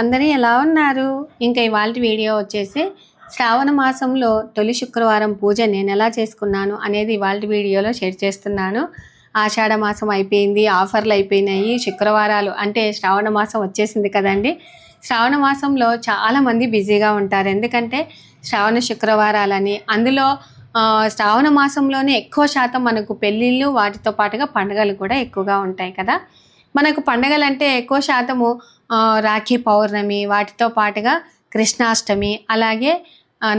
అందరూ ఎలా ఉన్నారు? ఇంకా ఇవాళ వీడియో వచ్చేసి శ్రావణ మాసంలో తొలి శుక్రవారం పూజ నేను ఎలా చేసుకున్నాను అనేది ఇవాళ వీడియోలో షేర్ చేస్తున్నాను. ఆషాఢ మాసం అయిపోయింది ఆఫర్లు అయిపోయినాయి శుక్రవారాలు అంటే శ్రావణ మాసం వచ్చేసింది కదండి. శ్రావణ మాసంలో చాలామంది బిజీగా ఉంటారు. ఎందుకంటే శ్రావణ శుక్రవారాలని అందులో శ్రావణ మాసంలోనే ఎక్కువ శాతం మనకు పెళ్ళిళ్ళు వాటితో పాటుగా పండుగలు కూడా ఎక్కువగా ఉంటాయి కదా. మనకు పండగలంటే ఎక్కువ శాతము రాఖీ పౌర్ణమి వాటితో పాటుగా కృష్ణాష్టమి అలాగే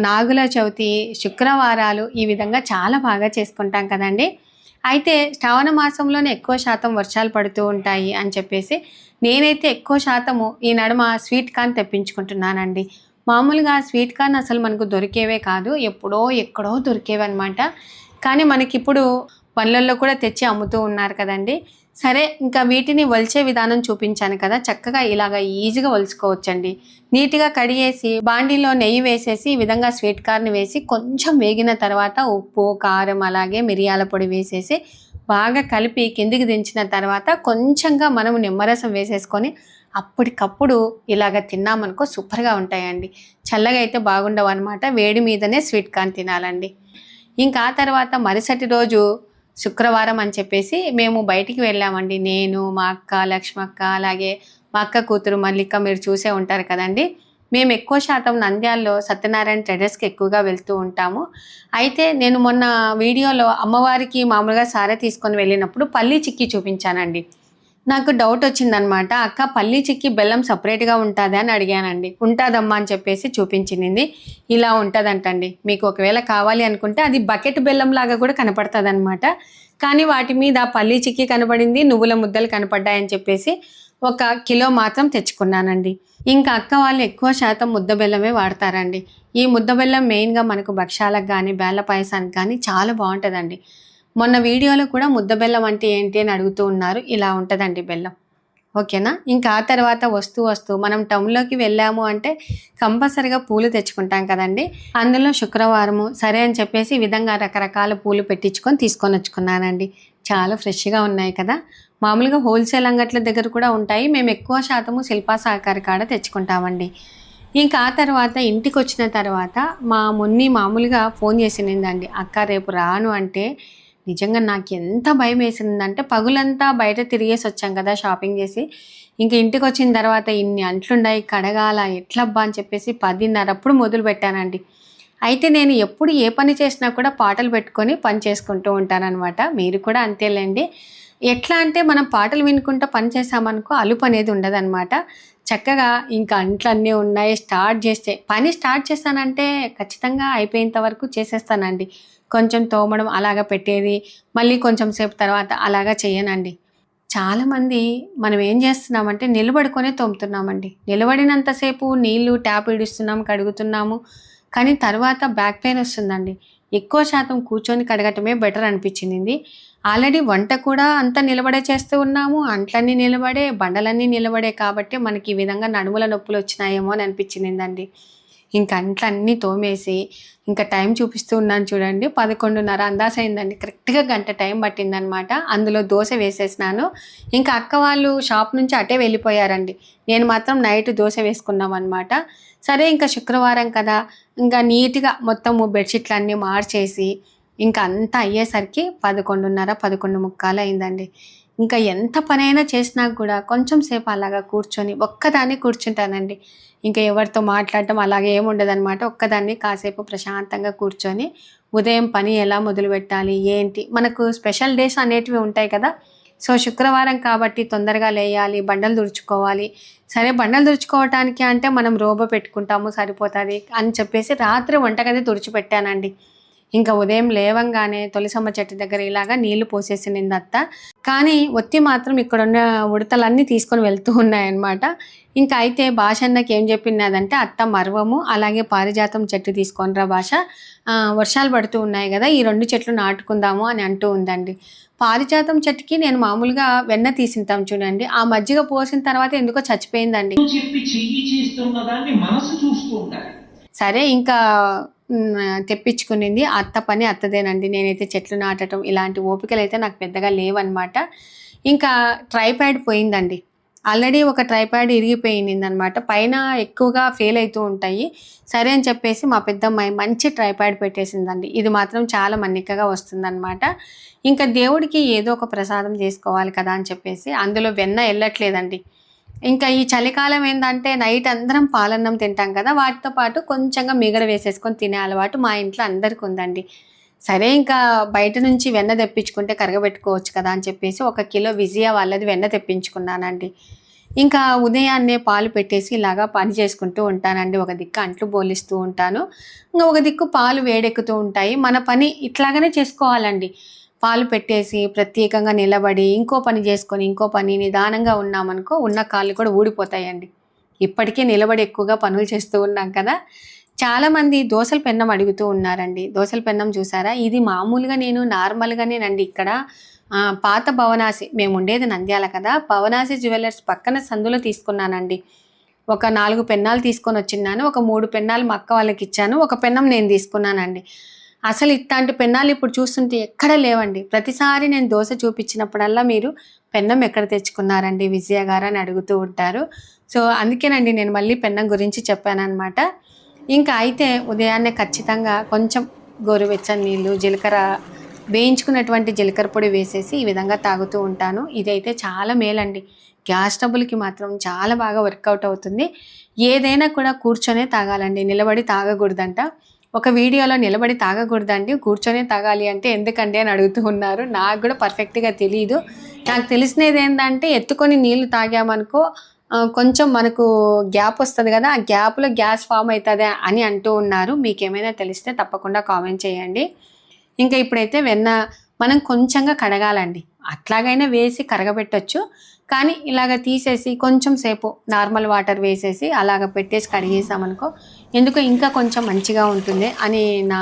నాగుల చవితి శుక్రవారాలు ఈ విధంగా చాలా బాగా చేసుకుంటాం కదండి. అయితే శ్రావణ మాసంలోనే ఎక్కువ శాతం వర్షాలు పడుతూ ఉంటాయి అని చెప్పేసి నేనైతే ఎక్కువ శాతము ఈ నడుమ స్వీట్ కార్న్ తెప్పించుకుంటున్నానండి. మామూలుగా స్వీట్ కార్న్ అసలు మనకు దొరికేవే కాదు ఎప్పుడో ఎక్కడో దొరికేవి అనమాట కానీ మనకిప్పుడు పనులలో కూడా తెచ్చి అమ్ముతూ ఉన్నారు కదండి. సరే ఇంకా వీటిని వలిచే విధానం చూపించాను కదా. చక్కగా ఇలాగ ఈజీగా వలుచుకోవచ్చండి. నీట్గా కడిగేసి బాండీలో నెయ్యి వేసేసి ఈ విధంగా స్వీట్ కార్న్ వేసి కొంచెం వేగిన తర్వాత ఉప్పు కారం అలాగే మిరియాల పొడి వేసేసి బాగా కలిపి కిందికి దించిన తర్వాత కొంచెంగా మనం నిమ్మరసం వేసేసుకొని అప్పటికప్పుడు ఇలాగ తిన్నామనుకో సూపర్గా ఉంటాయండి. చల్లగా అయితే బాగుండవు అనమాట వేడి మీదనే స్వీట్ కార్న్ తినాలండి. ఇంకా ఆ తర్వాత మరుసటి రోజు శుక్రవారం అని చెప్పేసి మేము బయటికి వెళ్ళామండి. నేను మా అక్క లక్ష్మక్క అలాగే మా అక్క కూతురు మల్లిక మీరు చూసే ఉంటారు కదండి. మేము ఎక్కువ శాతం నంద్యాలలో సత్యనారాయణ ట్రేడర్స్కి ఎక్కువగా వెళ్తూ ఉంటాము. అయితే నేను మొన్న వీడియోలో అమ్మవారికి మామూలుగా సారే తీసుకొని వెళ్ళినప్పుడు పల్లి చిక్కి చూపించానండి. నాకు డౌట్ వచ్చిందనమాట. అక్క పల్లీ చిక్కి బెల్లం సపరేట్గా ఉంటుందా అని అడిగానండి. ఉంటుందమ్మా అని చెప్పేసి చూపించింది. ఇలా ఉంటుందంటండి. మీకు ఒకవేళ కావాలి అనుకుంటే అది బకెట్ బెల్లం లాగా కూడా కనపడుతుంది అనమాట కానీ వాటి మీద పల్లీ చిక్కి కనపడింది నువ్వుల ముద్దలు కనపడ్డాయని చెప్పేసి ఒక కిలో మాత్రం తెచ్చుకున్నానండి. ఇంకా అక్క వాళ్ళు ఎక్కువ శాతం ముద్ద బెల్లమే వాడతారండి. ఈ ముద్ద బెల్లం మెయిన్గా మనకు భక్ష్యాలకు కానీ బేళ్ళ పాయసానికి కానీ చాలా బాగుంటుందండి. మొన్న వీడియోలో కూడా ముద్ద బెల్లం అంటే ఏంటి అని అడుగుతూ ఉన్నారు. ఇలా ఉంటుందండి బెల్లం. ఓకేనా? ఇంకా ఆ తర్వాత వస్తూ వస్తూ మనం టౌన్లోకి వెళ్ళాము అంటే కంపల్సరిగా పూలు తెచ్చుకుంటాం కదండి. అందులో శుక్రవారము సరే అని చెప్పేసి ఈ విధంగా రకరకాల పూలు పెట్టించుకొని తీసుకొని వచ్చుకున్నానండి. చాలా ఫ్రెష్గా ఉన్నాయి కదా. మామూలుగా హోల్సేల్ అంగట్ల దగ్గర కూడా ఉంటాయి. మేము ఎక్కువ శాతము శిల్పా సహకారి కాడ తెచ్చుకుంటామండి. ఇంకా ఆ తర్వాత ఇంటికి వచ్చిన తర్వాత మా మొన్ని మామూలుగా ఫోన్ చేసిందండి అక్క రేపు రాను అంటే నిజంగా నాకు ఎంత భయం వేసిందంటే పగులంతా బయట తిరిగేసి వచ్చాం కదా షాపింగ్ చేసి. ఇంక ఇంటికి వచ్చిన తర్వాత ఇన్ని అంట్లున్నాయి కడగాల ఎట్లబ్బా అని చెప్పేసి పదిన్నర అప్పుడు మొదలు పెట్టానండి. అయితే నేను ఎప్పుడు ఏ పని చేసినా కూడా పాటలు పెట్టుకొని పని చేసుకుంటూ ఉంటానన్నమాట. మీరు కూడా అంతేలేండి. ఎట్లా అంటే మనం పాటలు వినుకుంటూ పని చేసామనుకో అలుపు అనేది ఉండదన్నమాట. చక్కగా ఇంకా అంట్లన్నీ ఉన్నాయి స్టార్ట్ చేస్తే. పని స్టార్ట్ చేస్తానంటే ఖచ్చితంగా అయిపోయేంత వరకు చేసేస్తానండి. కొంచెం తోమడం అలాగా పెట్టేది మళ్ళీ కొంచెం సేపు తర్వాత అలాగా చేయనండి. చాలామంది మనం ఏం చేస్తున్నామంటే నిలబడుకొనే తోముతున్నామండి. నిలబడినంతసేపు నీళ్ళు ట్యాప్ ఇడుస్తున్నాం కడుగుతున్నాము కానీ తర్వాత బ్యాక్ పెయిన్ వస్తుందండి. ఎక్కువ శాతం కూర్చొని కడగటమే బెటర్ అనిపించింది. ఆల్రెడీ వంట కూడా అంతా నిలబడే చేస్తూ ఉన్నాము. అంట్లన్నీ నిలబడే బండలన్నీ నిలబడే కాబట్టి మనకి ఈ విధంగా నడుముల నొప్పులు వచ్చినాయేమో అని అనిపించిందండి. ఇంకా అంట్లన్నీ తోమేసి ఇంకా టైం చూపిస్తూ ఉన్నాను చూడండి. పదకొండున్నర అందాస అయిందండి కరెక్ట్గా గంట టైం పట్టిందనమాట. అందులో దోశ వేసేసినాను. ఇంకా అక్క వాళ్ళు షాప్ నుంచి అటే వెళ్ళిపోయారండి. నేను మాత్రం నైట్ దోశ వేసుకున్నాం అనమాట సరే ఇంకా శుక్రవారం కదా. ఇంకా నీట్గా మొత్తము బెడ్షీట్లు అన్నీ మార్చేసి ఇంకా అంతా అయ్యేసరికి పదకొండున్నర పదకొండు ముక్కాలు అయిందండి. ఇంకా ఎంత పనైనా చేసినా కూడా కొంచెం సేపు అలాగా కూర్చొని ఒక్కదాన్ని కూర్చుంటానండి. ఇంకా ఎవరితో మాట్లాడటం అలాగే ఏముండదన్నమాట ఒక్కదాన్ని కాసేపు ప్రశాంతంగా కూర్చొని ఉదయం పని ఎలా మొదలు పెట్టాలి ఏంటి? మనకు స్పెషల్ డేస్ అనేటివి ఉంటాయి కదా. సో శుక్రవారం కాబట్టి తొందరగా లేయాలి బండలు దుడుచుకోవాలి. సరే బండలు దుడుచుకోవటానికి అంటే మనం రోబో పెట్టుకుంటాము సరిపోతుంది అని చెప్పేసి రాత్రి వంటగది తుడిచిపెట్టానండి. ఇంకా ఉదయం లేవంగానే తొలిసమ్మ చెట్టు దగ్గర ఇలాగా నీళ్ళు పోసేసింది అత్త కానీ ఒత్తి మాత్రం ఇక్కడ ఉన్న ఉడతలన్నీ తీసుకొని వెళ్తూ ఉన్నాయన్నమాట. ఇంకా అయితే భాష అన్నకి ఏం చెప్పినదంటే అత్త మర్వము అలాగే పారిజాతం చెట్టు తీసుకొనిరా భాష. ఆ, వర్షాలు పడుతూ ఉన్నాయి కదా ఈ రెండు చెట్లు నాటుకుందాము అని అంటూ ఉందండి. పారిజాతం చెట్టుకి నేను మామూలుగా వెన్న తీసింటాం చూడండి. ఆ మజ్జిగ పోసిన తర్వాత ఎందుకో చచ్చిపోయిందండి. సరే ఇంకా తెప్పించుకునింది. అత్త పని అత్తదేనండి. నేనైతే చెట్లు నాటడం ఇలాంటి ఓపికలు అయితే నాకు పెద్దగా లేవన్నమాట ఇంకా ట్రైప్యాడ్ పోయిందండి. ఆల్రెడీ ఒక ట్రైప్యాడ్ ఇరిగిపోయింది అనమాట పైన ఎక్కువగా ఫెయిల్ అవుతూ ఉంటాయి. సరే అని చెప్పేసి మా పెద్దమ్మాయి మంచి ట్రైప్యాడ్ పెట్టేసిందండి. ఇది మాత్రం చాలా మన్నికగా వస్తుందన్నమాట ఇంకా దేవుడికి ఏదో ఒక ప్రసాదం చేసుకోవాలి కదా అని చెప్పేసి అందులో వెన్న వెళ్ళట్లేదండి ఇంకా ఈ చలికాలం ఏంటంటే నైట్ అందరం పాలన్నం తింటాం కదా వాటితో పాటు కొంచెంగా మిగడ వేసేసుకొని తినే అలవాటు మా ఇంట్లో అందరికి ఉందండి. సరే ఇంకా బయట నుంచి వెన్న తెప్పించుకుంటే కరగబెట్టుకోవచ్చు కదా అని చెప్పేసి ఒక కిలో విజయ వాళ్ళది వెన్న తెప్పించుకున్నానండి. ఇంకా ఉదయాన్నే పాలు పెట్టేసి ఇలాగా పని చేసుకుంటూ ఉంటానండి. ఒక దిక్కు అంట్లు బోలిస్తూ ఉంటాను. ఇంకా ఒక దిక్కు పాలు వేడెక్కుతూ ఉంటాయి. మన పని ఇట్లాగనే చేసుకోవాలండి. పాలు పెట్టేసి ప్రత్యేకంగా నిలబడి ఇంకో పని చేసుకొని ఇంకో పని నిదానంగా ఉన్నామనుకో ఉన్న కాళ్ళు కూడా ఊడిపోతాయండి. ఇప్పటికే నిలబడి ఎక్కువగా పనులు చేస్తూ ఉన్నాం కదా. చాలామంది దోసల పెన్నం అడుగుతూ ఉన్నారండి. దోసల పెన్నం చూసారా? ఇది మామూలుగా నేను నార్మల్గానేనండి ఇక్కడ పాత భవనాసి మేము ఉండేది నంద్యాల కదా. భవనాసి జ్యువెలర్స్ పక్కన సందులో తీసుకున్నానండి. ఒక నాలుగు పెన్నాలు తీసుకొని వచ్చిన్నాను. ఒక మూడు పెన్నాలు మా అక్క వాళ్ళకి ఇచ్చాను. ఒక పెన్నం నేను తీసుకున్నానండి. అసలు ఇట్లాంటి పెన్నాలు ఇప్పుడు చూస్తుంటే ఎక్కడ లేవండి. ప్రతిసారి నేను దోశ చూపించినప్పుడల్లా మీరు పెన్నం ఎక్కడ తెచ్చుకున్నారండి? విజయ గారు అని అడుగుతూ ఉంటారు. సో అందుకేనండి నేను మళ్ళీ పెన్నం గురించి చెప్పానమాట ఇంకా అయితే ఉదయాన్నే ఖచ్చితంగా కొంచెం గోరువెచ్చని నీళ్ళు జీలకర్ర వేయించుకున్నటువంటి జీలకర్ర పొడి వేసేసి ఈ విధంగా తాగుతూ ఉంటాను. ఇదైతే చాలా మేలండి. గ్యాస్ ట్రబుల్కి మాత్రం చాలా బాగా వర్కౌట్ అవుతుంది. ఏదైనా కూడా కూర్చొనే తాగాలండి. నిలబడి తాగకూడదంట. ఒక వీడియోలో నిలబడి తాగకూడదండి కూర్చొని తాగాలి అంటే ఎందుకండి అని అడుగుతూ ఉన్నారు. నాకు కూడా పర్ఫెక్ట్గా తెలియదు నాకు తెలిసినది ఏంటంటే ఎత్తుకొని నీళ్ళు తాగామనుకో కొంచెం మనకు గ్యాప్ వస్తుంది కదా ఆ గ్యాప్లో గ్యాస్ ఫామ్ అవుతుంది అని అంటూ ఉన్నారు. మీకు ఏమైనా తెలిస్తే తప్పకుండా కామెంట్ చేయండి. ఇంకా ఇప్పుడైతే వెన్న మనం కొంచెంగా కడగాలండి. అట్లాగైనా వేసి కరగబెట్టచ్చు. కానీ ఇలాగ తీసేసి కొంచెం సేపు నార్మల్ వాటర్ వేసేసి అలాగ పెట్టేసి కడిగేసామనుకో ఎందుకు ఇంకా కొంచెం మంచిగా ఉంటుంది అని నా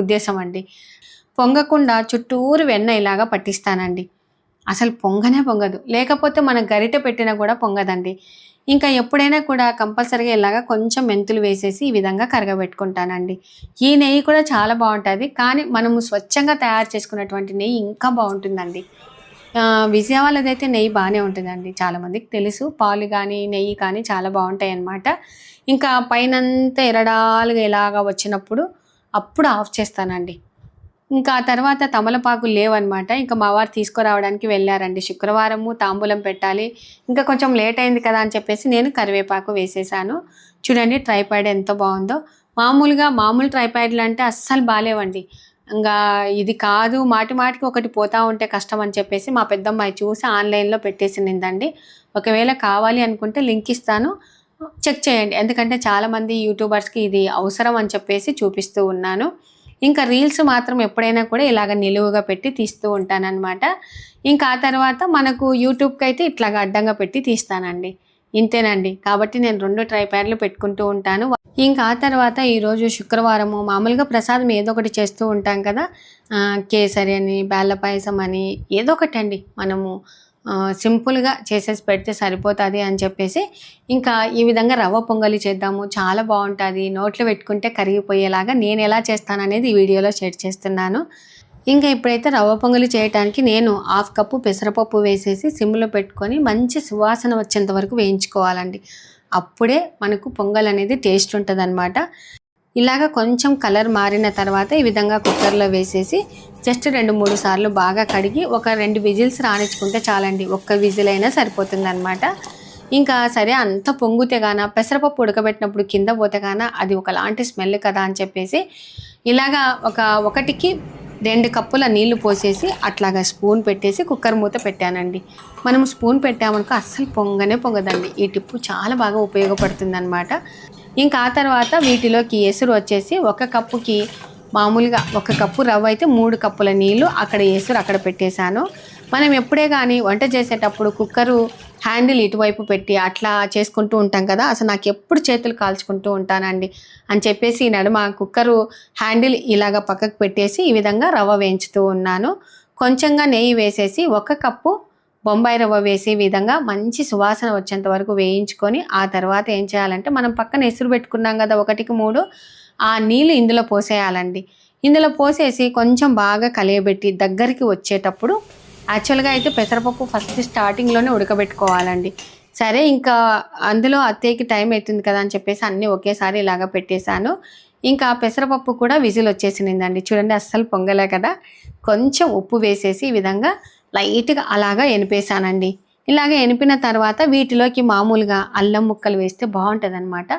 ఉద్దేశం అండి. పొంగకుండా చుట్టూరు వెన్న ఇలాగా పట్టిస్తానండి. అసలు పొంగనే పొంగదు. లేకపోతే మన గరిట పెట్టినా కూడా పొంగదండి. ఇంకా ఎప్పుడైనా కూడా కంపల్సరీగా ఇలాగా కొంచెం మెంతులు వేసేసి ఈ విధంగా కరగబెట్టుకుంటానండి. ఈ నెయ్యి కూడా చాలా బాగుంటుంది. కానీ మనము స్వచ్ఛంగా తయారు చేసుకున్నటువంటి నెయ్యి ఇంకా బాగుంటుందండి. విజయవాడదైతే నెయ్యి బాగానే ఉంటుందండి. చాలామందికి తెలుసు. పాలు కానీ నెయ్యి కానీ చాలా బాగుంటాయి అన్నమాట ఇంకా పైనంతా ఎరడాలుగా ఇలాగా వచ్చినప్పుడు అప్పుడు ఆఫ్ చేస్తానండి. ఇంకా ఆ తర్వాత తమలపాకు లేవన్నమాట. ఇంకా మా వారు తీసుకురావడానికి వెళ్ళారండి. శుక్రవారము తాంబూలం పెట్టాలి. ఇంకా కొంచెం లేట్ అయింది కదా అని చెప్పేసి నేను కరివేపాకు వేసేసాను. చూడండి ట్రైపాడ్ ఎంత బాగుందో. మామూలుగా మామూలు ట్రైపాడ్లు అంటే అస్సలు బాగాలేవండి ఇంకా ఇది కాదు మాటి మాటికి ఒకటి పోతా ఉంటే కష్టం అని చెప్పేసి మా పెద్దమ్మాయి చూసి ఆన్లైన్లో పెట్టేసిందండి. ఒకవేళ కావాలి అనుకుంటే లింక్ ఇస్తాను. చెక్ చేయండి. ఎందుకంటే చాలామంది యూట్యూబర్స్కి ఇది అవసరం అని చెప్పేసి చూపిస్తూ ఉన్నాను. ఇంకా రీల్స్ మాత్రం ఎప్పుడైనా కూడా ఇలాగ నిలువుగా పెట్టి తీస్తూ ఉంటానన్నమాట. ఇంకా ఆ తర్వాత మనకు యూట్యూబ్కి అయితే ఇట్లాగ అడ్డంగా పెట్టి తీస్తానండి. ఇంతేనండి. కాబట్టి నేను రెండు ట్రై ప్యాడ్లు పెట్టుకుంటూ ఉంటాను. ఇంకా ఆ తర్వాత ఈరోజు శుక్రవారము మామూలుగా ప్రసాదం ఏదో ఒకటి చేస్తూ ఉంటాం కదా. కేసరి అని బేళ్ళ పాయసం అని ఏదో ఒకటి అండి మనము. సింపుల్గా చేసేసి పెడితే సరిపోతుంది అని చెప్పేసి ఇంకా ఈ విధంగా రవ్వ పొంగలి చేద్దాము. చాలా బాగుంటుంది. నోట్లో పెట్టుకుంటే కరిగిపోయేలాగా నేను ఎలా చేస్తాననేది ఈ వీడియోలో షేర్ చేస్తున్నాను. ఇంకా ఇప్పుడైతే రవ్వ పొంగలి చేయడానికి నేను హాఫ్ కప్పు పెసరపప్పు వేసేసి సిమ్లో పెట్టుకొని మంచి సువాసన వచ్చేంత వరకు వేయించుకోవాలండి. అప్పుడే మనకు పొంగల్ అనేది టేస్ట్ ఉంటుంది ఇలాగ కొంచెం కలర్ మారిన తర్వాత ఈ విధంగా కుక్కర్లో వేసేసి జస్ట్ రెండు మూడు సార్లు బాగా కడిగి ఒక రెండు విజిల్స్ రాణించుకుంటే చాలండి. ఒక్క విజిల్ అయినా సరిపోతుంది అనమాట ఇంకా సరే అంత పొంగితే గాన పెసరపప్పు ఉడకబెట్టినప్పుడు కింద పోతే గాన అది ఒకలాంటి స్మెల్ కదా అని చెప్పేసి ఇలాగా ఒక ఒకటికి రెండు కప్పుల నీళ్ళు పోసేసి అట్లాగా స్పూన్ పెట్టేసి కుక్కర్ మూత పెట్టానండి. మనం స్పూన్ పెట్టామనుకో అస్సలు పొంగనే పొంగదండి. ఈ టిప్పు చాలా బాగా ఉపయోగపడుతుంది అనమాట ఇంకా ఆ తర్వాత వీటిలోకి ఎసురు వచ్చేసి ఒక కప్పుకి మామూలుగా ఒక కప్పు రవ్వ అయితే మూడు కప్పుల నీళ్ళు అక్కడ వేసురు అక్కడ పెట్టేశాను. మనం ఎప్పుడే కానీ వంట చేసేటప్పుడు కుక్కరు హ్యాండిల్ ఇటువైపు పెట్టి అట్లా చేసుకుంటూ ఉంటాం కదా అసలు నాకు ఎప్పుడు చేతులు కాల్చుకుంటూ ఉంటానండి అని చెప్పేసి ఈ నడుమ కుక్కరు హ్యాండిల్ ఇలాగ పక్కకు పెట్టేసి ఈ విధంగా రవ్వ వేయించుతూ ఉన్నాను. కొంచెంగా నెయ్యి వేసేసి ఒక కప్పు బొంబాయి రవ్వ వేసే విధంగా మంచి సువాసన వచ్చేంత వరకు వేయించుకొని ఆ తర్వాత ఏం చేయాలంటే మనం పక్కన ఎసురు పెట్టుకున్నాం కదా ఒకటికి మూడు ఆ నీళ్ళు ఇందులో పోసేయాలండి. ఇందులో పోసేసి కొంచెం బాగా కలియబెట్టి దగ్గరికి వచ్చేటప్పుడు యాక్చువల్గా అయితే పెసరపప్పు ఫస్ట్ స్టార్టింగ్లోనే ఉడకబెట్టుకోవాలండి. సరే ఇంకా అందులో అత్తయ్యకి టైం అవుతుంది కదా అని చెప్పేసి అన్నీ ఒకేసారి ఇలాగ పెట్టేశాను. ఇంకా పెసరపప్పు కూడా విజిల్ వచ్చేసినిందండి. చూడండి అస్సలు పొంగలే కదా. కొంచెం ఉప్పు వేసేసి ఈ విధంగా లైట్గా అలాగా ఎనిపేశానండి. ఇలాగ ఎనిపిన తర్వాత వీటిలోకి మామూలుగా అల్లం ముక్కలు వేస్తే బాగుంటుందన్నమాట.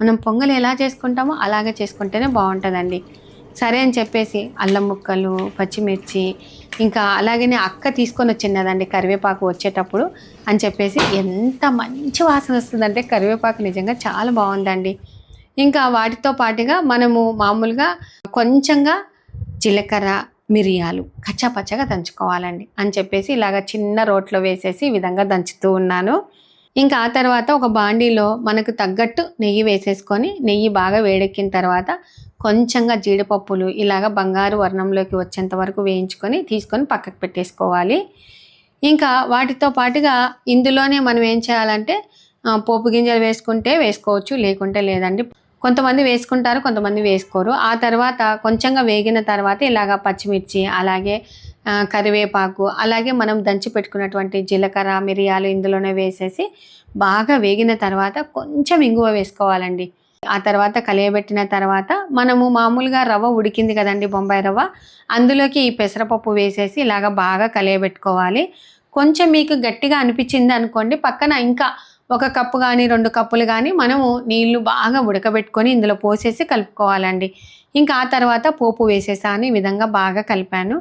మనం పొంగల్ ఎలా చేసుకుంటామో అలాగే చేసుకుంటేనే బాగుంటుందండి. సరే అని చెప్పేసి అల్లం ముక్కలు పచ్చిమిర్చి ఇంకా అలాగనే అక్క తీసుకొని వచ్చింది కరివేపాకు వచ్చేటప్పుడు అని చెప్పేసి ఎంత మంచి వాసన వస్తుందంటే కరివేపాకు నిజంగా చాలా బాగుందండి. ఇంకా వాటితో పాటుగా మనము మామూలుగా కొంచెంగా జీలకర్ర మిరియాలు కచ్చాపచ్చగా దంచుకోవాలండి అని చెప్పేసి ఇలాగ చిన్న రోట్లో వేసేసి ఈ విధంగా దంచుతూ ఉన్నాను. ఇంకా ఆ తర్వాత ఒక బాండీలో మనకు తగ్గట్టు నెయ్యి వేసేసుకొని నెయ్యి బాగా వేడెక్కిన తర్వాత కొంచెంగా జీడిపప్పులు ఇలాగ బంగారు వర్ణంలోకి వచ్చేంత వరకు వేయించుకొని తీసుకొని పక్కకు పెట్టేసుకోవాలి. ఇంకా వాటితో పాటుగా ఇందులోనే మనం ఏం చేయాలంటే పోపు గింజలు వేసుకుంటే వేసుకోవచ్చు లేకుంటే లేదండి. కొంతమంది వేసుకుంటారు కొంతమంది వేసుకోరు. ఆ తర్వాత కొంచెంగా వేగిన తర్వాత ఇలాగ పచ్చిమిర్చి అలాగే కరివేపాకు అలాగే మనం దంచి పెట్టుకున్నటువంటి జీలకర్ర మిరియాలు ఇందులోనే వేసేసి బాగా వేగిన తర్వాత కొంచెం ఇంగువ వేసుకోవాలండి. ఆ తర్వాత కలియబెట్టిన తర్వాత మనము మామూలుగా రవ్వ ఉడికింది కదండి బొంబాయి రవ్వ అందులోకి ఈ పెసరపప్పు వేసేసి ఇలాగ బాగా కలియబెట్టుకోవాలి. కొంచెం మీకు గట్టిగా అనిపించింది అనుకోండి పక్కన ఇంకా ఒక కప్పు కానీ రెండు కప్పులు కానీ మనము నీళ్ళు బాగా ఉడకబెట్టుకొని ఇందులో పోసేసి కలుపుకోవాలండి. ఇంకా ఆ తర్వాత పోపు వేసేసాను ఈ విధంగా బాగా కలిపాను.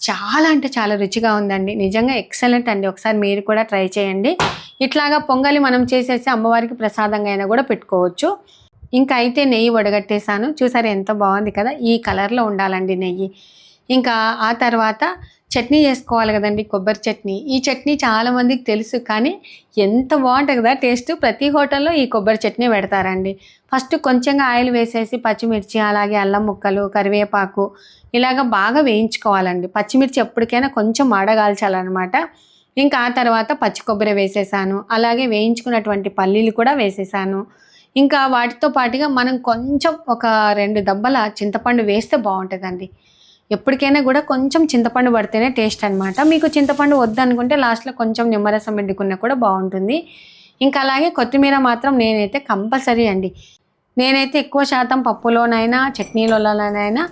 చాలా అంటే చాలా రుచిగా ఉందండి. నిజంగా ఎక్సలెంట్ అండి. ఒకసారి మీరు కూడా ట్రై చేయండి. ఇట్లాగా పొంగలి మనం చేసేసి అమ్మవారికి ప్రసాదంగా అయినా కూడా పెట్టుకోవచ్చు. ఇంకా అయితే నెయ్యి వడగట్టేశాను చూసారు ఎంత బాగుంది కదా? ఈ కలర్లో ఉండాలండి నెయ్యి. ఇంకా ఆ తర్వాత చట్నీ చేసుకోవాలి కదండి కొబ్బరి చట్నీ. ఈ చట్నీ చాలా మందికి తెలుసు కానీ ఎంత బాగుంటుంది కదా టేస్ట్. ప్రతి హోటల్లో ఈ కొబ్బరి చట్నీ పెడతారండి. ఫస్ట్ కొంచెంగా ఆయిల్ వేసేసి పచ్చిమిర్చి అలాగే అల్లం ముక్కలు కరివేపాకు ఇలాగ బాగా వేయించుకోవాలండి. పచ్చిమిర్చి ఎప్పటికైనా కొంచెం మాడగాల్చాలన్నమాట ఇంకా ఆ తర్వాత పచ్చి కొబ్బరి వేసేసాను. అలాగే వేయించుకున్నటువంటి పల్లీలు కూడా వేసేసాను. ఇంకా వాటితో పాటుగా మనం కొంచెం ఒక రెండు దబ్బల చింతపండు వేస్తే బాగుంటుందండి. ఎప్పటికైనా కూడా కొంచెం చింతపండు పడితేనే టేస్ట్ అనమాట మీకు చింతపండు వద్దనుకుంటే లాస్ట్లో కొంచెం నిమ్మరసం పెట్టుకున్నా కూడా బాగుంటుంది. ఇంకా అలాగే కొత్తిమీర మాత్రం నేనైతే కంపల్సరీ అండి. నేనైతే ఎక్కువ శాతం పప్పులోనైనా చట్నీలలోనైనా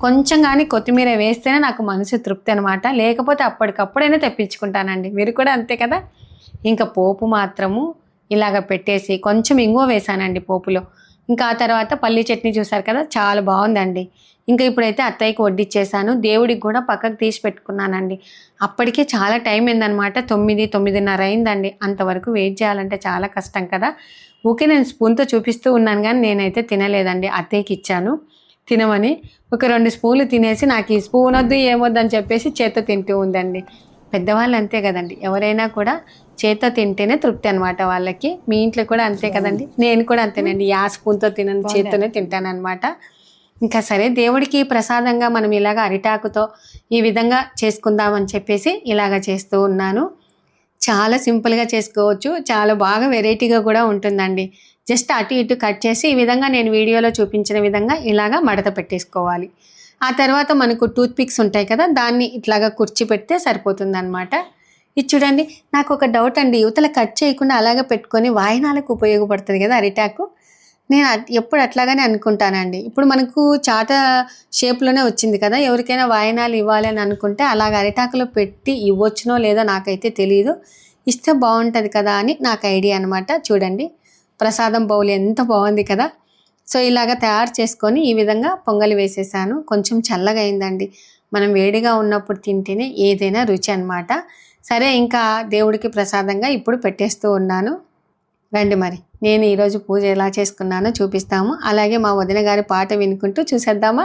కొంచెం కానీ కొత్తిమీర వేస్తేనే నాకు మనసు తృప్తి అనమాట లేకపోతే అప్పటికప్పుడైనా తెప్పించుకుంటానండి. మీరు కూడా అంతే కదా? ఇంకా పోపు మాత్రము ఇలాగ పెట్టేసి కొంచెం ఇంగువ వేసానండి పోపులో. ఇంకా ఆ తర్వాత పల్లీ చట్నీ చూసారు కదా చాలా బాగుందండి. ఇంకా ఇప్పుడైతే అత్తయ్యకి వడ్డిచ్చేసాను. దేవుడికి కూడా పక్కకు తీసి పెట్టుకున్నానండి. అప్పటికే చాలా టైం అయిందనమాట తొమ్మిది తొమ్మిదిన్నర అయిందండి. అంతవరకు వెయిట్ చేయాలంటే చాలా కష్టం కదా. ఓకే నేను స్పూన్తో చూపిస్తూ ఉన్నాను కానీ నేనైతే తినలేదండి. అత్తయ్యకి ఇచ్చాను. తినమని ఒక రెండు స్పూన్లు తినేసి నాకు ఈ స్పూన్ వద్దు ఏమొద్దు అని చెప్పేసి చేత్తో తింటూ ఉందండి. పెద్దవాళ్ళు అంతే కదండి. ఎవరైనా కూడా చేత్తో తింటేనే తృప్తి అనమాట వాళ్ళకి. మీ ఇంట్లో కూడా అంతే కదండి. నేను కూడా అంతేనండి. యా స్పూన్తో తినను చేత్తోనే తింటాను అనమాట ఇంకా సరే దేవుడికి ప్రసాదంగా మనం ఇలాగ అరిటాకుతో ఈ విధంగా చేసుకుందామని చెప్పేసి ఇలాగ చేస్తూ ఉన్నాను. చాలా సింపుల్గా చేసుకోవచ్చు. చాలా బాగా వెరైటీగా కూడా ఉంటుందండి. జస్ట్ అటు ఇటు కట్ చేసి ఈ విధంగా నేను వీడియోలో చూపించిన విధంగా ఇలాగా మడత పెట్టేసుకోవాలి. ఆ తర్వాత మనకు టూత్ పిక్స్ ఉంటాయి కదా దాన్ని ఇట్లాగా కుర్చీ పెడితే సరిపోతుంది ఇది చూడండి నాకు ఒక డౌట్ అండి. యువతల కట్ చేయకుండా అలాగే పెట్టుకొని వాయినాలకు ఉపయోగపడుతుంది కదా అరిటాకు? నేను ఎప్పుడు అట్లాగానే అనుకుంటానండి. ఇప్పుడు మనకు చాట షేప్లోనే వచ్చింది కదా ఎవరికైనా వాయినాలు ఇవ్వాలి అని అనుకుంటే అలాగ అరిటాకులో పెట్టి ఇవ్వచ్చునో లేదో నాకైతే తెలియదు ఇస్తే బాగుంటుంది కదా అని నాకు ఐడియా అనమాట చూడండి ప్రసాదం బౌల్ ఎంత బాగుంది కదా. సో ఇలాగ తయారు చేసుకొని ఈ విధంగా పొంగలి వేసేసాను. కొంచెం చల్లగా అయిందండి. మనం వేడిగా ఉన్నప్పుడు తింటేనే ఏదైనా రుచి అన్నమాట. సరే ఇంకా దేవుడికి ప్రసాదంగా ఇప్పుడు పెట్టేస్తూ ఉన్నాను. రండి మరి. నేను ఈరోజు పూజ ఎలా చేసుకున్నానో చూపిస్తాము. అలాగే మా వదిన గారి పాట వినుకుంటూ చూసేద్దామా?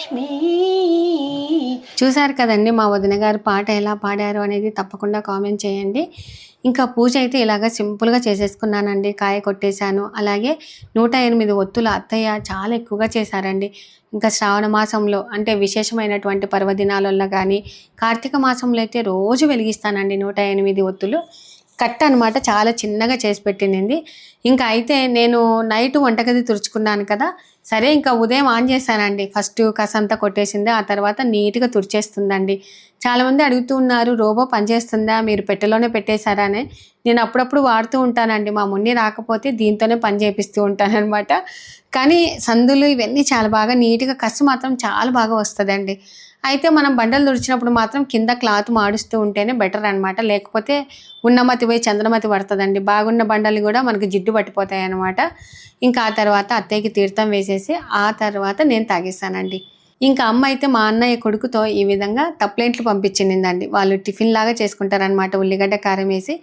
లక్ష్మి. చూశారు కదండి మా వదిన గారు పాట ఎలా పాడారు అనేది తప్పకుండా కామెంట్ చేయండి. ఇంకా పూజ అయితే ఇలాగ సింపుల్గా చేసేసుకున్నానండి. కాయ కొట్టేశాను. అలాగే నూట ఎనిమిది ఒత్తుల అత్తయ్య చాలా ఎక్కువగా చేశారండి. ఇంకా శ్రావణ మాసంలో అంటే విశేషమైనటువంటి పర్వదినాలలో కానీ కార్తీక మాసంలో అయితే రోజు వెలిగిస్తానండి నూట ఎనిమిది ఒత్తులు. కట్ట అనమాట చాలా చిన్నగా చేసి పెట్టింది. ఇంకా అయితే నేను నైట్ వంటగది తుడుచుకున్నాను కదా సరే ఇంకా ఉదయం ఆన్ చేశానండి. ఫస్ట్ కసంతా కొట్టేసింది ఆ తర్వాత నీట్గా తుడిచేస్తుందండి. చాలామంది అడుగుతూ ఉన్నారు రోబో పనిచేస్తుందా? మీరు పెట్టెలోనే పెట్టేశారా? అని. నేను అప్పుడప్పుడు వాడుతూ ఉంటానండి. మా మున్ని రాకపోతే దీంతోనే పని చేపిస్తూ ఉంటానన్నమాట. కానీ సందులు ఇవన్నీ చాలా బాగా నీట్గా కసు మాత్రం చాలా బాగా వస్తుందండి. అయితే మనం బండలు తుడిచినప్పుడు మాత్రం కింద క్లాత్ మాడుస్తూ ఉంటేనే బెటర్ అనమాట లేకపోతే ఉన్నమతి పోయి చంద్రమతి పడుతుందండి. బాగున్న బండలు కూడా మనకు జిడ్డు పట్టిపోతాయి అనమాట ఇంకా ఆ తర్వాత అత్తయ్యకి తీర్థం వేసేసి ఆ తర్వాత నేను తాగేస్తానండి ఇంకా అమ్మ అయితే మా అన్నయ్య కొడుకుతో ఈ విధంగా తప్లేంట్లు పంపించిందండి. వాళ్ళు టిఫిన్ లాగా చేసుకుంటారనమాట ఉల్లిగడ్డ కారం వేసి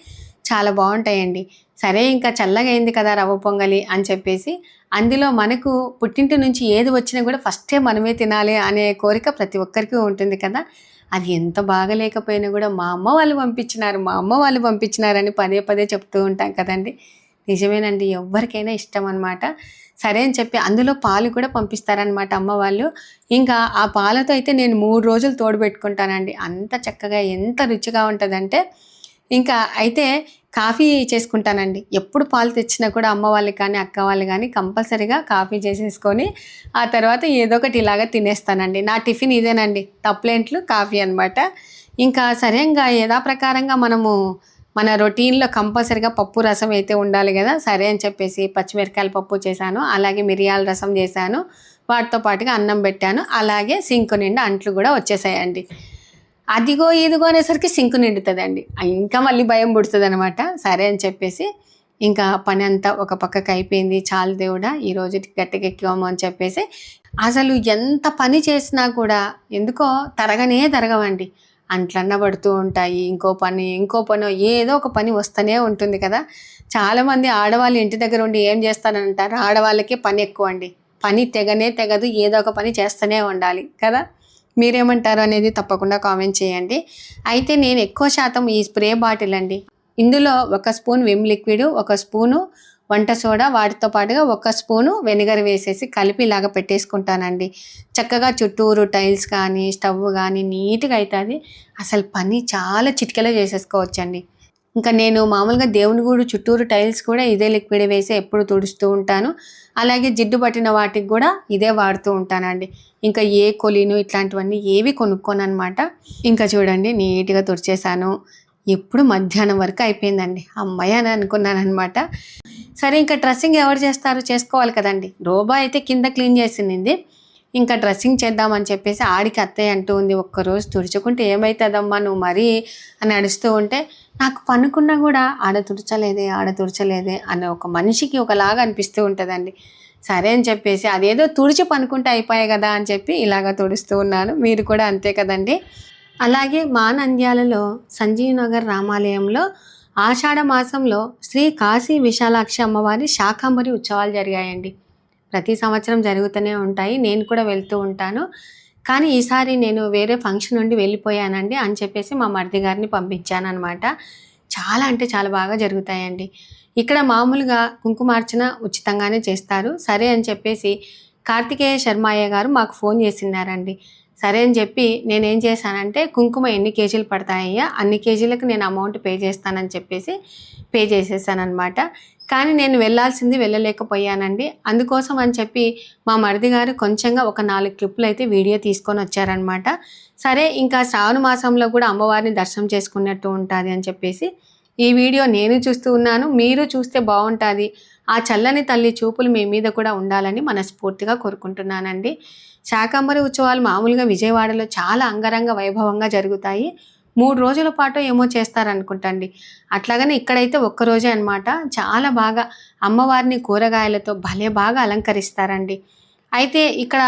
చాలా బాగుంటాయండి. సరే ఇంకా చల్లగా అయింది కదా రవ్వ పొంగలి అని చెప్పేసి అందులో మనకు పుట్టింటి నుంచి ఏది వచ్చినా కూడా ఫస్టే మనమే తినాలి అనే కోరిక ప్రతి ఒక్కరికి ఉంటుంది కదా. అది ఎంత బాగలేకపోయినా కూడా మా అమ్మ వాళ్ళు పంపించినారు మా అమ్మ వాళ్ళు పంపించినారని పదే పదే చెప్తూ ఉంటాం కదండి. నిజమేనండి ఎవరికైనా ఇష్టం అనమాట సరే అని చెప్పి అందులో పాలు కూడా పంపిస్తారనమాట అమ్మ వాళ్ళు. ఇంకా ఆ పాలతో అయితే నేను మూడు రోజులు తోడు పెట్టుకుంటానండి. అంత చక్కగా ఎంత రుచిగా ఉంటుందంటే ఇంకా అయితే కాఫీ చేసుకుంటానండి. ఎప్పుడు పాలు తెచ్చినా కూడా అమ్మ వాళ్ళకి కానీ అక్క వాళ్ళు కానీ కంపల్సరీగా కాఫీ చేసేసుకొని ఆ తర్వాత ఏదో ఒకటి ఇలాగా తినేస్తానండి. నా టిఫిన్ ఇదేనండి తప్లేంట్లు కాఫీ అన్నమాట. ఇంకా సరేగా ఇంకా యథాప్రకారంగా మనము మన రొటీన్లో కంపల్సరీగా పప్పు రసం అయితే ఉండాలి కదా సరే అని చెప్పేసి పచ్చిమిరకాయల పప్పు చేశాను అలాగే మిరియాల రసం చేశాను వాటితో పాటుగా అన్నం పెట్టాను అలాగే సింకు నిండా అంట్లు కూడా వచ్చేసాయండి. అదిగో ఇదిగో అనేసరికి సింకు నిండుతుందండి. ఇంకా మళ్ళీ భయం పుడుతుంది అనమాట సరే అని చెప్పేసి ఇంకా పని అంతా ఒక పక్కకి అయిపోయింది చాలు దేవుడా ఈ రోజుకి గట్టెక్కాము అని చెప్పేసి. అసలు ఎంత పని చేసినా కూడా ఎందుకో తరగనే తరగవండి. అంట్లన్న పడుతూ ఉంటాయి. ఇంకో పని ఇంకో పని ఏదో ఒక పని వస్తూనే ఉంటుంది కదా. చాలామంది ఆడవాళ్ళు ఇంటి దగ్గర ఉండి ఏం చేస్తారంటారు ఆడవాళ్ళకి పని ఎక్కువ అండి. పని తెగనే తెగదు ఏదో ఒక పని చేస్తూనే ఉండాలి కదా. మీరేమంటారు అనేది తప్పకుండా కామెంట్ చేయండి. అయితే నేను ఎక్కువ శాతం ఈ స్ప్రే బాటిల్ అండి. ఇందులో ఒక స్పూన్ విమ్ లిక్విడ్ ఒక స్పూను వంట సోడా వాటితో పాటుగా ఒక స్పూను వెనిగర్ వేసేసి కలిపి ఇలాగ పెట్టేసుకుంటానండి. చక్కగా చుట్టూరు టైల్స్ కానీ స్టవ్ కానీ నీట్గా అవుతుంది అసలు పని చాలా చిటికెలో చేసేసుకోవచ్చండి. ఇంకా నేను మామూలుగా దేవుని గూడు చుట్టూరు టైల్స్ కూడా ఇదే లిక్విడ్ వేసి ఎప్పుడు తుడుస్తూ ఉంటాను. అలాగే జిడ్డు పట్టిన వాటికి కూడా ఇదే వాడుతూ ఉంటానండి. ఇంకా ఏ కొలీను ఇట్లాంటివన్నీ ఏవి కొనుక్కోను అనమాట ఇంకా చూడండి నీట్గా తుడిచేసాను ఎప్పుడు మధ్యాహ్నం వరకు అయిపోయిందండి. అమ్మాయి అని అనుకున్నాను అనమాట సరే ఇంకా డ్రెస్సింగ్ ఎవరు చేస్తారు? చేసుకోవాలి కదండి. రోబా అయితే కింద క్లీన్ చేసింది. ఇంకా డ్రెస్సింగ్ చేద్దామని చెప్పేసి ఆడికి అత్తయ్య అంటూ ఉంది. ఒక్కరోజు తుడుచుకుంటే ఏమవుతుందమ్మా నువ్వు మరీ అని అడుస్తూ ఉంటే నాకు పనుకున్నా కూడా ఆడ తుడచలేదే ఆడ తుడచలేదే అనే ఒక మనిషికి ఒకలాగా అనిపిస్తూ ఉంటుందండి. సరే అని చెప్పేసి అదేదో తుడిచి పనుకుంటే అయిపోయాయి కదా అని చెప్పి ఇలాగ తుడుస్తూ ఉన్నాను. మీరు కూడా అంతే కదండి. అలాగే మా నంద్యాలలో సంజీవ్ నగర్ రామాలయంలో ఆషాఢ మాసంలో శ్రీ కాశీ విశాలాక్షి అమ్మవారి శాకాంబరి ఉత్సవాలు జరిగాయండి. ప్రతి సంవత్సరం జరుగుతూనే ఉంటాయి. నేను కూడా వెళ్తూ ఉంటాను. కానీ ఈసారి నేను వేరే ఫంక్షన్ నుండి వెళ్ళిపోయానండి అని చెప్పేసి మా మరిది గారిని పంపించాను అనమాట చాలా అంటే చాలా బాగా జరుగుతాయండి. ఇక్కడ మామూలుగా కుంకుమార్చన ఉచితంగానే చేస్తారు. సరే అని చెప్పేసి కార్తికేయ శర్మాయ్య గారు మాకు ఫోన్ చేసినారండి సరే అని చెప్పి నేనేం చేశానంటే కుంకుమ ఎన్ని కేజీలు పడతాయ్యా? అన్ని కేజీలకు నేను అమౌంట్ పే చేస్తానని చెప్పేసి పే చేసేసానమాట కానీ నేను వెళ్ళాల్సింది వెళ్ళలేకపోయానండి. అందుకోసం అని చెప్పి మా మరిది గారు కొంచెంగా ఒక నాలుగు క్లిప్పులు అయితే వీడియో తీసుకొని వచ్చారనమాట సరే ఇంకా శ్రావణ మాసంలో కూడా అమ్మవారిని దర్శనం చేసుకున్నట్టు ఉంటుంది అని చెప్పేసి ఈ వీడియో నేను చూస్తూ ఉన్నాను. మీరు చూస్తే బాగుంటుంది. ఆ చల్లని తల్లి చూపులు మీ మీద కూడా ఉండాలని మనస్ఫూర్తిగా కోరుకుంటున్నానండి. శాకంబరి ఉత్సవాలు మామూలుగా విజయవాడలో చాలా అంగరంగ వైభవంగా జరుగుతాయి. మూడు రోజుల పాటు ఏమో చేస్తారనుకుంటండి. అట్లాగనే ఇక్కడైతే ఒక్క రోజే అనమాట చాలా బాగా అమ్మవారిని కూరగాయలతో భలే బాగా అలంకరిస్తారండి. అయితే ఇక్కడ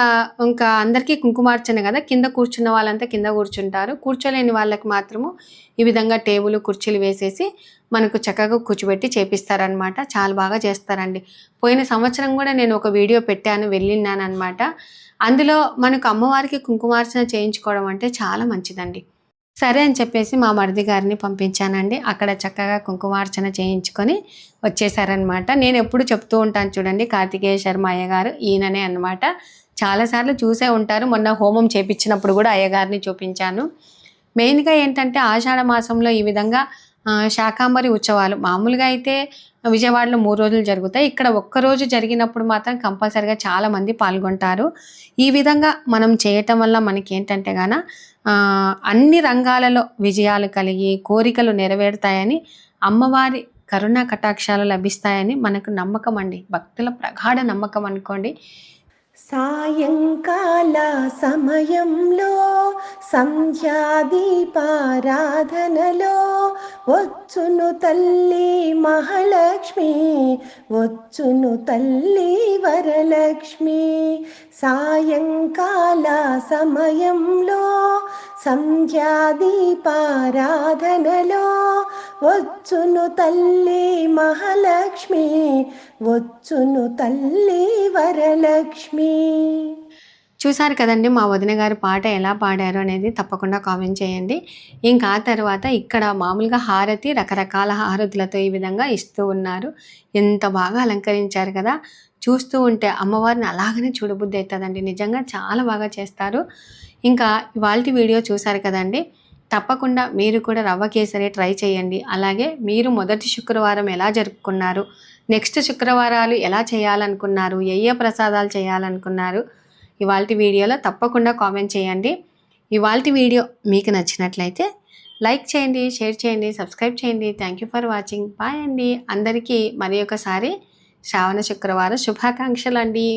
ఇంకా అందరికీ కుంకుమార్చన కదా. కింద కూర్చున్న వాళ్ళంతా కింద కూర్చుంటారు. కూర్చోలేని వాళ్ళకి మాత్రము ఈ విధంగా టేబుల్ కుర్చీలు వేసేసి మనకు చక్కగా కూర్చోబెట్టి చేపిస్తారనమాట చాలా బాగా చేస్తారండి. పోయిన సంవత్సరం కూడా నేను ఒక వీడియో పెట్టాను వెళ్ళినాను అనమాట అందులో మనకు అమ్మవారికి కుంకుమార్చన చేయించుకోవడం అంటే చాలా మంచిదండి. సరే అని చెప్పేసి మా మరిది గారిని పంపించానండి. అక్కడ చక్కగా కుంకుమార్చన చేయించుకొని వచ్చేసారనమాట నేను ఎప్పుడు చెప్తూ ఉంటాను చూడండి కార్తికేయ శర్మ అయ్యగారు ఈయననే అనమాట చాలాసార్లు చూసే ఉంటారు. మొన్న హోమం చేపించినప్పుడు కూడా అయ్యగారిని చూపించాను. మెయిన్గా ఏంటంటే ఆషాఢ మాసంలో ఈ విధంగా శాకాంబరి ఉత్సవాలు. మామూలుగా అయితే విజయవాడలో మూడు రోజులు జరుగుతాయి. ఇక్కడ ఒక్క రోజు జరిగినప్పుడు మాత్రం కంపల్సరిగా చాలామంది పాల్గొంటారు. ఈ విధంగా మనం చేయటం వల్ల మనకి ఏంటంటే గాన అన్ని రంగాలలో విజయాలు కలిగి కోరికలు నెరవేరుతాయని అమ్మవారి కరుణా కటాక్షాలు లభిస్తాయని మనకు నమ్మకం అండి. భక్తుల ప్రగాఢ నమ్మకం అనుకోండి. సాయంకాల సమయంలో సంధ్యాదీపారాధనలో వచ్చును తల్లి మహాలక్ష్మి వచ్చును తల్లి వరలక్ష్మి. సాయంకాల సమయంలో సంధ్యాదీపారాధనలో వచ్చును తల్లి మహాలక్ష్మి వచ్చును తల్లి వరలక్ష్మి. చూసారు కదండి మా వదిన గారు పాట ఎలా పాడారు అనేది తప్పకుండా కామెంట్ చేయండి. ఇంకా ఆ తర్వాత ఇక్కడ మామూలుగా హారతి రకరకాల హారతులతో ఈ విధంగా ఇస్తూ ఉన్నారు. ఎంత బాగా అలంకరించారు కదా. చూస్తూ ఉంటే అమ్మవారిని అలాగనే చూడబుద్ధి అవుతుందండి. నిజంగా చాలా బాగా చేస్తారు. ఇంకా ఇవాళ వీడియో చూసారు కదండి తప్పకుండా మీరు కూడా రవ్వ కేసరి ట్రై చేయండి. అలాగే మీరు మొదటి శుక్రవారం ఎలా జరుపుకున్నారు నెక్స్ట్ శుక్రవారాలు ఎలా చేయాలనుకున్నారు ఏ ఏ ప్రసాదాలు చేయాలనుకున్నారు ఇవాళ వీడియోలో తప్పకుండా కామెంట్ చేయండి. ఇవాళ వీడియో మీకు నచ్చినట్లయితే లైక్ చేయండి షేర్ చేయండి సబ్స్క్రైబ్ చేయండి. Thank you for watching. Bye అండి. అందరికీ మరి ఒకసారి శ్రావణ శుక్రవారం శుభాకాంక్షలు అండి